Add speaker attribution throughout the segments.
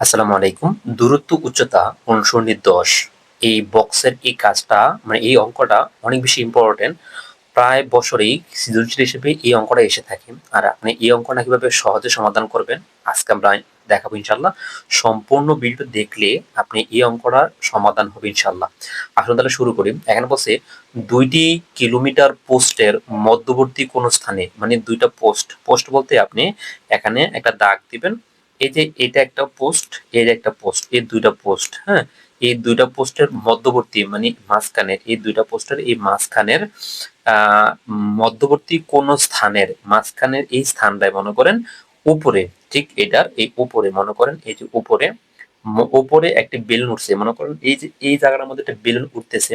Speaker 1: আসসালামু আলাইকুম। দূরত্ব, উচ্চতা অনুসরণের দশ। এই বক্সের এই কাজটা মানে এই অঙ্কটা অনেক বেশি ইম্পর্টেন্ট প্রায় বছরেই সৃজনশীল হিসেবে এই অঙ্কটা এসে থাকে। আর আপনি এই অঙ্কটা কীভাবে সহজে সমাধান করবেন, আজকে আমরা দেখাবো ইনশাল্লাহ সম্পূর্ণ ভিডিও দেখলে আপনি এই অঙ্কটার সমাধান হবে ইনশাল্লাহ আসলে তাহলে শুরু করি। এখানে বলছে, দুইটি কিলোমিটার পোস্টের মধ্যবর্তী কোন স্থানে মানে দুইটা পোস্ট। পোস্ট বলতে আপনি এখানে একটা দাগ দিবেন এই যে এটা একটা পোস্ট এই যে একটা পোস্ট এই দুইটা পোস্ট হ্যাঁ? এই দুইটা পোস্টের মধ্যবর্তী মানে মাঝখানের, এই দুইটা পোস্টের এই মাঝখানের মধ্যবর্তী কোন স্থানের, মাঝখানের এই স্থানটায় মনে করেন উপরে, ঠিক এটার এই উপরে মনে করেন, এই যে উপরে উপরে একটি বেলুন উঠছে, মনে করেন এই যে, এই জায়গার মধ্যে একটা বেলুন উঠতেছে,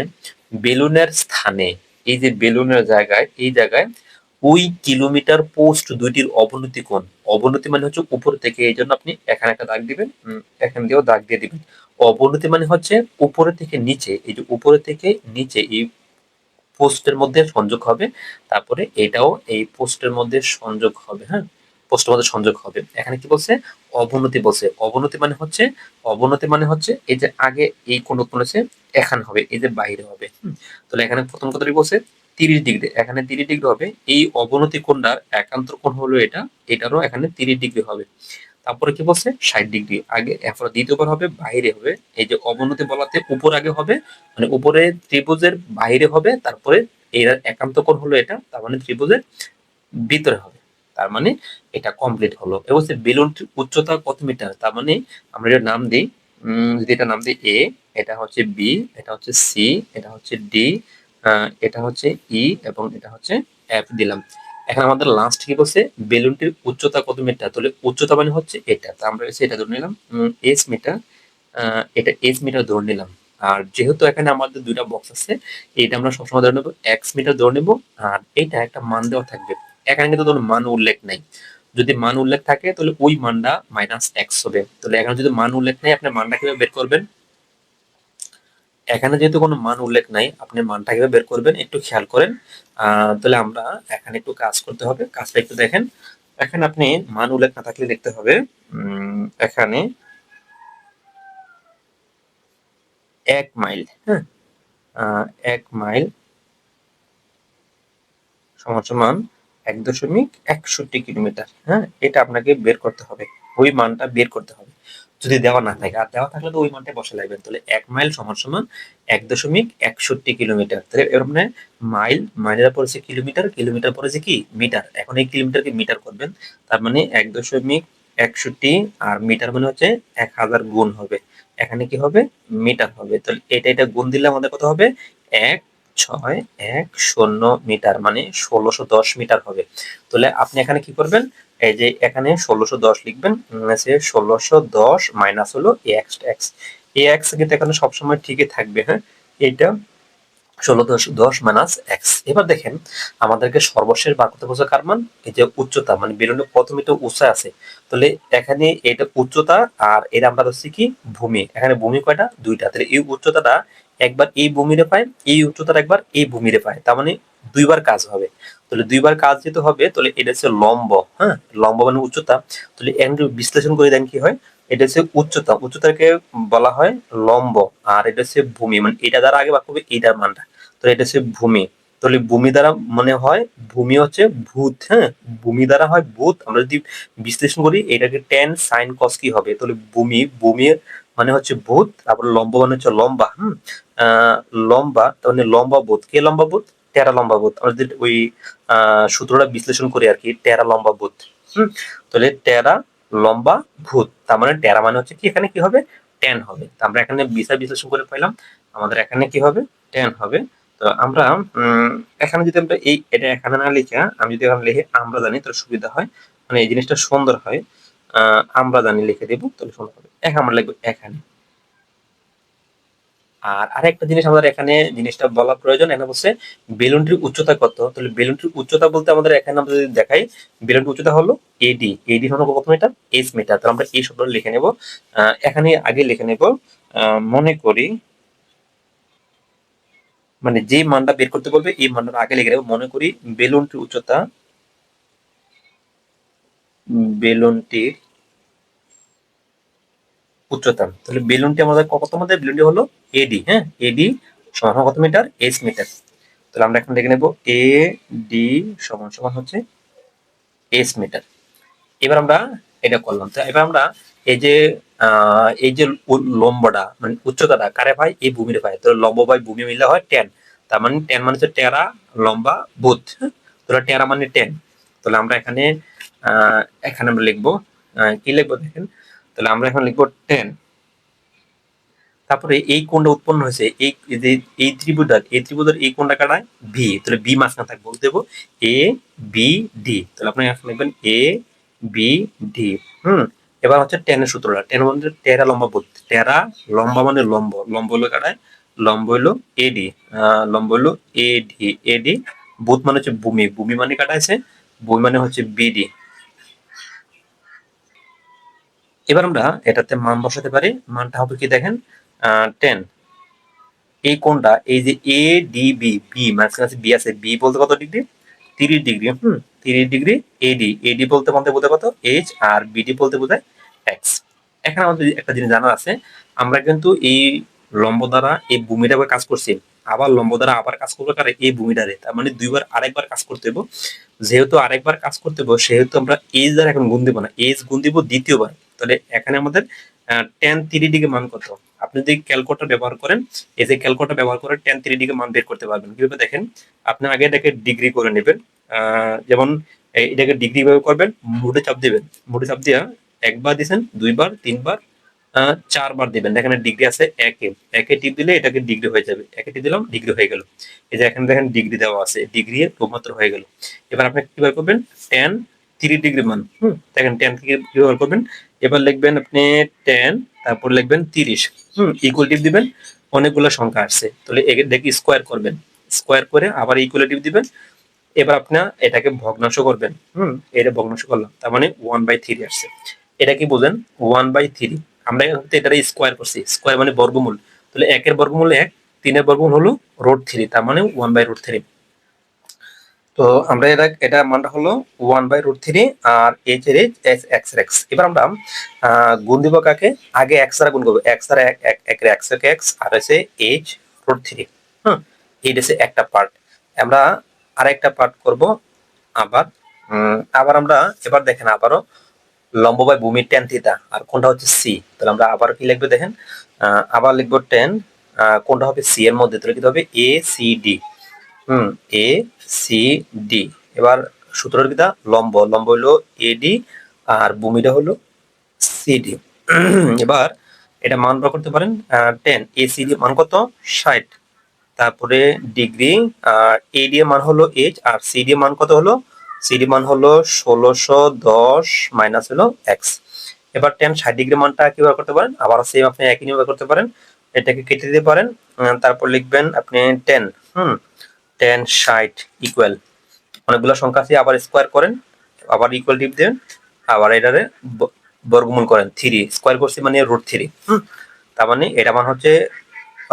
Speaker 1: বেলুনের স্থানে, এই যে বেলুনের জায়গায়, এই জায়গায় ওই কিলোমিটার পোস্ট দুইটির অবনতি কোণ। অবনতি মানে হচ্ছে উপর থেকে এই জন্য আপনি এখানে একটা দাগ দিবেন এখান দিয়েও দাগ দিয়ে দিবেন। অবনতি মানে হচ্ছে উপরে থেকে নিচে, এই যে উপরে থেকে নিচে এই পোস্টের মধ্যে সংযোগ হবে, তারপরে এটাও এই পোস্টের মধ্যে সংযোগ হবে হ্যাঁ? পোস্টের মধ্যে সংযোগ হবে। এখানে কি বলছে? অবনতি বলছে। অবনতি মানে হচ্ছে, অবনতি মানে হচ্ছে এই যে আগে এই কোন বলেছে এখানে হবে, এই যে বাইরে হবে। তাহলে এখানে প্রথম কথাটি বলছে তিরিশ ডিগ্রি, এখানে তিরিশ ডিগ্রি হবে। এই অবনতি কোণটার একান্তর কোণ হলো এটা, এটারও এখানে তিরিশ ডিগ্রি হবে। তারপরে কি বলছে? ষাট ডিগ্রি। আগে, এরপর দ্বিতীয়বার হবে, বাইরে হবে। এই যে অবনতি বলাতে উপর আগে হবে মানে উপরে ত্রিভুজের বাইরে হবে, তারপরে এর একান্ত কোণ হলো এটা, তার মানে ত্রিভুজের ভিতরে হবে। তার মানে এটা কমপ্লিট হলো। হচ্ছে বেলুনটির উচ্চতা কত মিটার? তার মানে আমরা এটার নাম দিই যদি এটা নাম দিই এ এটা হচ্ছে বি এটা হচ্ছে সি এটা হচ্ছে ডি এটা হচ্ছে ই এবং এটা হচ্ছে এফ দিলাম। এখন আমাদের লাস্ট কি বলছে? বেলুনটির উচ্চতা কত মিটার তাহলে উচ্চতা মানে হচ্ছে এটা। তা আমরা এটা ধরে নিলাম। এস মিটার এটা এস মিটার ধরে নিলাম। আর যেহেতু এখানে আমাদের দুইটা বক্স আছে, এটা আমরা সবসময় ধরে নেব এক্স মিটার ধরে নেব। আর এটা একটা মান দেওয়া থাকবে। এখানে কিন্তু ধরুন মান উল্লেখ নাই। যদি মান উল্লেখ থাকে, তাহলে ওই মানটা মাইনাস এক্স হবে। তাহলে এখানে যদি মান উল্লেখ নেই আপনি মানটা কীভাবে বের করবেন? এখানে যেহেতু কোনো মান উল্লেখ নাই, আপনি মানটা কীভাবে বের করবেন একটু খেয়াল করেন। তাহলে আমরা এখানে একটু কাজ করতে হবে। কাজটা একটু দেখেন। এখানে আপনি মান উল্লেখ না থাকলে লিখতে হবে। এখানে এক মাইল হ্যাঁ? এক মাইল সমান সমান এক দশমিক একষট্টি কিলোমিটার হ্যাঁ? এটা আপনাকে বের করতে হবে। ওই মানটা বের করতে হবে। যদি দেওয়া না থাকে, আর দেওয়া থাকলে তো ওই মানটা বসে লাগবেন তাহলে এক মাইল সমান সমান এক দশমিক একষট্টি কিলোমিটার। তাহলে এর মানে মাইল, মাইলের পড়েছে কিলোমিটার কিলোমিটার পড়েছে কি? মিটার। এখন এই কিলোমিটারকে মিটার করবেন। তার মানে এক দশমিক একষট্টি আর মিটার মানে হচ্ছে এক হাজার গুণ হবে। এখানে কি হবে? মিটার হবে। তাহলে এটা এটা গুণ দিলে আমাদের কত হবে? এক, ছয়, এক, শূন্য মিটার মানে ষোলোশো দশ মিটার হবে। তাহলে আপনি এখানে কি করবেন? এই যে এখানে ষোলোশো দশ লিখবেন ষোলোশো দশ মাইনাস হলো এক্স এক্স এ এক্স কিন্তু এখানে সবসময় ঠিকই থাকবে হ্যাঁ? এটা ষোলো দশ দশ মাইনাস এক্স এবার দেখেন, আমাদেরকে সর্বশেষ বার করতে বলছে কার মান? এই যে উচ্চতা মানে বেলুনের কত মিটার উচ্চা আছে। তাহলে এখানে এটা উচ্চতা আর এর আমরা হচ্ছে কি? ভূমি। এখানে ভূমি কয়টা? দুইটা। তাহলে এই উচ্চতাটা একবার এই ভূমিরে পায়, এই উচ্চতাটা একবার এই ভূমিরে পায়। তার মানে দুইবার কাজ হবে। তাহলে দুইবার কাজ যেতে হবে, তাহলে এটা হচ্ছে লম্ব হ্যাঁ? লম্ব মানে উচ্চতা। তাহলে এখন বিশ্লেষণ করে দেন কি হয়? এটা হচ্ছে উচ্চতা। উচ্চতাকে বলা হয় লম্ব। আর এটা হচ্ছে ভূমি। মানে এটা দ্বারা আগে বাক হবে, এইটার মানটা। তো এটা হচ্ছে ভূমি। তাহলে ভূমি দ্বারা মনে হয়, ভূমি হচ্ছে ভূত হ্যাঁ? ভূমি দ্বারা হয় ভূত। আমরা যদি বিশ্লেষণ করি, এটাকে টেন সাইন কস কি হবে? তাহলে ভূমি ভূমির মানে হচ্ছে ভূত, তারপর লম্ব মানে হচ্ছে লম্বা, হুম? লম্বা তাহলে লম্বা ভূত। কে লম্বা ভূত? টেরা লম্বা ভূত আমরা যদি ওই সূত্রটা বিশ্লেষণ করি আর কি, টেরা লম্বা হুম? তাহলে টেরা লম্বা ভূত, তার মানে টেরা মানে হচ্ছে কি? এখানে কি হবে? টেন হবে। আমরা এখানে বিচার বিশ্লেষণ করে পাইলাম। আমাদের এখানে কি হবে? টেন হবে। তো আমরা এখানে যদি আমরা এই, এটা এখানে না লিখে, আমি যদি এখানে লিখে আমরা জানি, তাহলে সুবিধা হয়। মানে এই জিনিসটা সুন্দর হয়। আমরা জানি লিখে দেবো, তাহলে সুন্দর হবে। এক আমরা লিখব এখানে। আর আরেকটা জিনিস আমাদের এখানে জিনিসটা বলা প্রয়োজন, এখানে বলছে বেলুনটির উচ্চতা কত? তাহলে বেলুনটির উচ্চতা বলতে আমাদের এখানে আমরা যদি দেখাই, বেলুনটির উচ্চতা হলো এডি এডি হলো কত মিটার এস মিটার তাহলে আমরা এই শব্দটা লিখে নেব। এখানে আগে লিখে নেব মনে করি মানে যে মানটা বের করতে বলবে, এই মানটা আগে লিখে নেব, মনে করি বেলুনটির উচ্চতা বেলুনটির উচ্চতা। তাহলে বেলুনটি আমাদের কত মধ্যে বেলুনটি হলো এডি হ্যাঁ? এডি সমান কত মিটার? S metre. তাহলে আমরা এখন দেখে নেব এ ডি সমান সমান হচ্ছে এস মিটার। এবার আমরা এটা করলাম। তো এবার আমরা এই যে এই যে লম্বটা মানে উচ্চতাটা, কারে পাই এই ভূমির পাই তো লম্ব বাই ভূমি মিলে হয় টেন তার মানে টেন মানে হচ্ছে টেরা, লম্বা বুথ তাহলে টেরা মানে টেন তাহলে আমরা এখানে এখানে আমরা লিখব কি লিখব দেখেন? তাহলে আমরা এখন লিখব টেন তারপরে এই কোণটা উৎপন্ন হয়েছে, এই এই ত্রিভুজার এই ত্রিভুজার এই কোণটা কাটায় ভি তাহলে বি মাঝখানে থাকবে বলতে দেবো এ বি ডি তাহলে আপনি এখন লিখবেন এ বি ডি হুম, এবার হচ্ছে টেনের সূত্রটা। টেন মানে টেরা লম্বা বুথ টেরা লম্বা মানে লম্ব। লম্ব হলো কাটায়, লম্ব হলো এডি লম্ব হলো এডি এডি বুথ মানে হচ্ছে ভূমি ভূমি মানে কাটাইছে, ভূমি মানে হচ্ছে বিডি এবার আমরা এটাতে মান বসাতে পারি। মানটা হবে কি দেখেন? টেন এই কোনটা এই যে এ ডি বি বি মাঝখানে আছে বি আছে বি বলতে কত ডিগ্রি তিরিশ ডিগ্রি হুম? তিরিশ ডিগ্রি এডি এডি বলতে বলতে বোঝায় কত? এইচ আর বিডি বলতে বোঝায় এক্স এখানে আমাদের একটা জিনিস জানা আছে, আমরা কিন্তু এই লম্ব দ্বারা এই ভূমিটা কাজ করছি। আবার লম্ব দ্বারা আবার কাজ করব কারণ এই ভূমিটারে। তার মানে দুইবার আরেকবার কাজ করতে হবে যেহেতু আরেকবার কাজ করতে হবে সেহেতু আমরা এইচ দ্বারা এখন গুণ দিব না। এইচ গুণ দিব দ্বিতীয়বার। তাহলে এখানে আমাদের টেন থ্রি ডিগ্রি মান কত? আপনি যদি ক্যালকুলেটর ব্যবহার করেন, এই যে ক্যালকুলেটর ব্যবহার করে টেন থ্রি ডিগ্রি মান বের করতে পারবেন। কীভাবে দেখেন? আপনি আগে এটাকে ডিগ্রি করে নেবেন। যেমন এটাকে ডিগ্রি ভাবে করবেন? মুডে চাপ দিবেন। মুডে চাপ দিয়া একবার দিছেন, দুইবার, তিনবার চারবার দিবেন। এখানে ডিগ্রি আছে একে। একে টিপ দিলে এটাকে ডিগ্রি হয়ে যাবে। একে টিপ দিলাম ডিগ্রি হয়ে গেল। এই যে এখানে দেখেন ডিগ্রি দেওয়া আছে। ডিগ্রি প্রমাত্র হয়ে গেল। এবার আপনি কীভাবে করবেন? টেন থ্রি ডিগ্রি মান হুম। দেখেন টেন থেকে কীভাবে করবেন। এবার লিখবেন আপনি টেন তারপর লিখবেন তিরিশ। হুম। ইকুয়াল টিপ দিবেন অনেকগুলো সংখ্যা আসছে। তাহলে দেখি স্কোয়ার করবেন। স্কোয়ার করে আবার ইকুয়াল টিপ দিবেন। এবার আপনার এটাকে ভগ্নাংশ করবেন। হুম। এটা ভগ্নাংশ করলাম। তার মানে ওয়ান বাই থ্রি আসছে। এটা কি বোঝেন? ওয়ান বাই থ্রি আমরা এটা স্কোয়ার করছি। স্কোয়ার মানে বর্গমূল। তাহলে একের বর্গমূল এক তিনের বর্গমূল হলো রোড থ্রি তার মানে ওয়ান বাই রুট থ্রি তো আমরা এটা এটা মানটা হলো ওয়ান বাই রুট থ্রি আর এইচ এর এইচ এক্স এক্স এক্স এবার আমরা গুণ দিব কাকে? আগে এক্স দ্বারা গুণ করব। এক্স দ্বারা এক এক একের এক্স এক এক্স আর হচ্ছে এইচ রুট থ্রি হুম, এইটা হচ্ছে একটা পার্ট আমরা আরেকটা পার্ট করব আবার। আবার আমরা, এবার দেখেন আবারও লম্ব বাই ভূমির টেন থিতা আর কোনটা হচ্ছে সি তাহলে আমরা আবার কি লিখব দেখেন? আবার লিখব টেন কোনটা হবে সি এর মধ্যে? তাহলে কি হবে? A C D hmm A C D এবার সূত্রের কিতা লম্ব লম্ব হলো এডি আর ভূমিটা হলো সিডি এবার এটা মান বার করতে পারেন টেন এসিডি মান কত? ষাট। তারপরে ডিগ্রি আর এডি এর মান হলো এইচ আর সিডি মান কত হলো? সিডি মান হলো ষোলোশো দশ মাইনাস হলো এক্স এবার টেন ষাট ডিগ্রি মানটা কি বার করতে পারেন? আবার সেম আপনি একই নিয়ে বার করতে পারেন। এটাকে কেটে দিতে পারেন তারপর লিখবেন আপনি টেন হুম টেন ষাট ইকুয়াল অনেকগুলো সংখ্যা আছে, আবার স্কোয়ার করেন, আবার ইকুয়াল টিপ দেন, আবার এটারে বর্গমূল করেন থ্রি স্কোয়ার করছি মানে রুট থ্রি তার মানে এটা মান হচ্ছে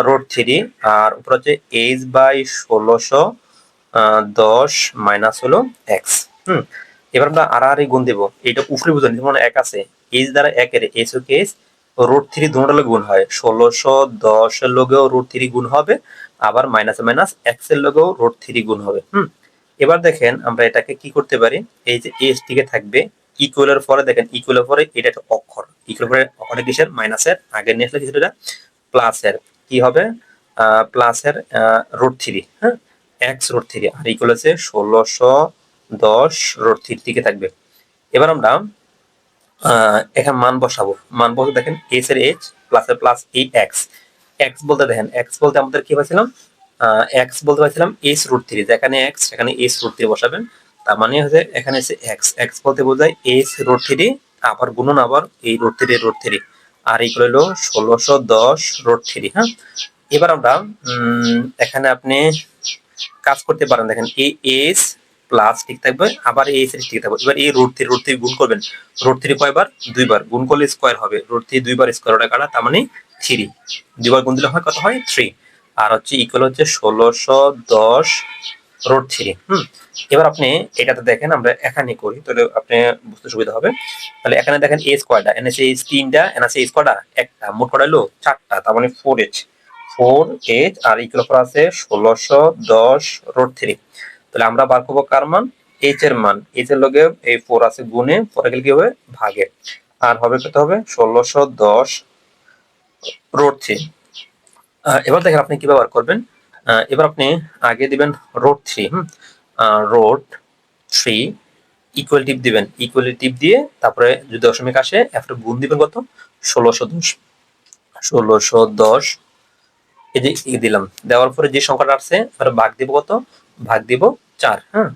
Speaker 1: রুট থ্রি আর উপর হচ্ছে এইচ বাই ষোলোশো দশ মাইনাস হলো এক্স হুম। এবার আমরা আর আর গুণ দেবো। এটা উপরে বুঝুন, যেমন এক আছে। এইচ দ্বারা একের এইচ ও কেস রুট থ্রি দুটো লোক গুণ হয়। ষোলোশো দশের লোকেও রুট থ্রি গুণ হবে আবার মাইনাস মাইনাস এক্সের লোকেও রুট থ্রি গুণ হবে, হুম? এবার দেখেন আমরা এটাকে কি করতে পারি? এই যে এইচ টিকে থাকবে ইকুয়ালের পরে, দেখেন ইকুয়ালের পরে এটা একটা অক্ষর। ইকুয়াল পরে অক্ষরটা কিসের মাইনাসের। আগে নিয়ে আসলে কিছুটা প্লাসের কি হবে? প্লাসের রুট থ্রি হ্যাঁ? এক্স রুট থ্রি আর ইকুয়াল আছে ষোলোশো দশ রুট থ্রি টিকে থাকবে। এবার আমরা এখানে মান বসাবো। মান বলতে দেখেন এস এর এইচ প্লাস এর প্লাস এই এক্স এক্স বলতে দেখেন এক্স বলতে আমাদের কি পাইছিলাম? এক্স বলতে পারছিলাম এস রুট থ্রি যেখানে এক্স সেখানে এস রুট থ্রি বসাবেন। তার মানে হচ্ছে এখানে এসে এক্স এক্স বলতে বোঝায় এস রুট থ্রি আবার গুণন আবার এই রুট থ্রি রুট থ্রি আর এই হলো ষোলোশো দশ রুট থ্রি হ্যাঁ? এবার আমরা এখানে আপনি কাজ করতে পারেন, দেখেন এই এস প্লাস ঠিক থাকবে, আবার এস ঠিক থাকবে। এবার এই রুট থ্রি রুট থ্রি গুণ করবেন। রুট থ্রি কয়বার? দুইবার। গুণ করলে স্কোয়ার হবে। রুট থ্রি দুইবার স্কোয়ার ওটা কাটা, তার মানে থ্রি। দুইবার গুণ দিলে হয় কত হয়? থ্রি। আর হচ্ছে ইকুয়াল হচ্ছে ষোলোশো দশ রোড থ্রি হুম। এবার আপনি এটাতে দেখেন, আমরা এখানে করি, তাহলে আপনি বুঝতে সুবিধা হবে। তাহলে এখানে দেখেন এ কয়টা এন এইচ তিনটা এন এইচ কয়টা একটা, মোট কটা হলো? চারটা, তার মানে ফোর এইচ ফোর এইচ আর ইকুয়াল ফোর আছে ষোলোশো দশ রোড থ্রি তাহলে আমরা বার করব কার মান? এইচ এর মান। এইচ এর লগে এই ফোর আছে গুণে পরে গেলে কি হবে? ভাগে আর হবে কত হবে? ষোলোশো দশ রোড থ্রি এবার দেখেন আপনি কি ব্যবহার করবেন। এবার আপনি আগে দিবেন রোড থ্রি হুম? রোড থ্রি ইকুয়াল টিপ দিবেন। ইকুয়াল টিপ দিয়ে তারপরে যদি দশমিক আসে একটা গুণ দিবেন কত? ষোলোশো দশ। ষোলোশো দশ। এই যে দিলাম। দেওয়ার পরে যে সংখ্যাটা আসছে এবার ভাগ দিব কত? ভাগ দিব চার হ্যাঁ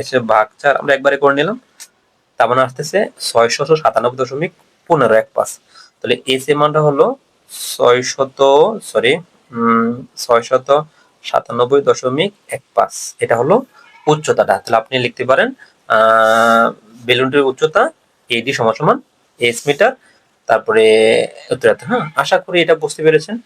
Speaker 1: এসে ভাগ চার আমরা একবারে করে নিলাম। তার মানে আসতেছে ছয়শো সাতানব্বই দশমিক পনেরো এক পাঁচ। তাহলে এস এর মানটা হলো ছয় শত সরি ছয় শত সাতানব্বই দশমিক এক পাঁচ। এটা হলো উচ্চতাটা। তাহলে আপনি লিখতে পারেন বেলুনটির উচ্চতা এডি সমান সমান এস মিটার, তারপরে উত্তরার্থ হ্যাঁ? আশা করি এটা বুঝতে পেরেছেন।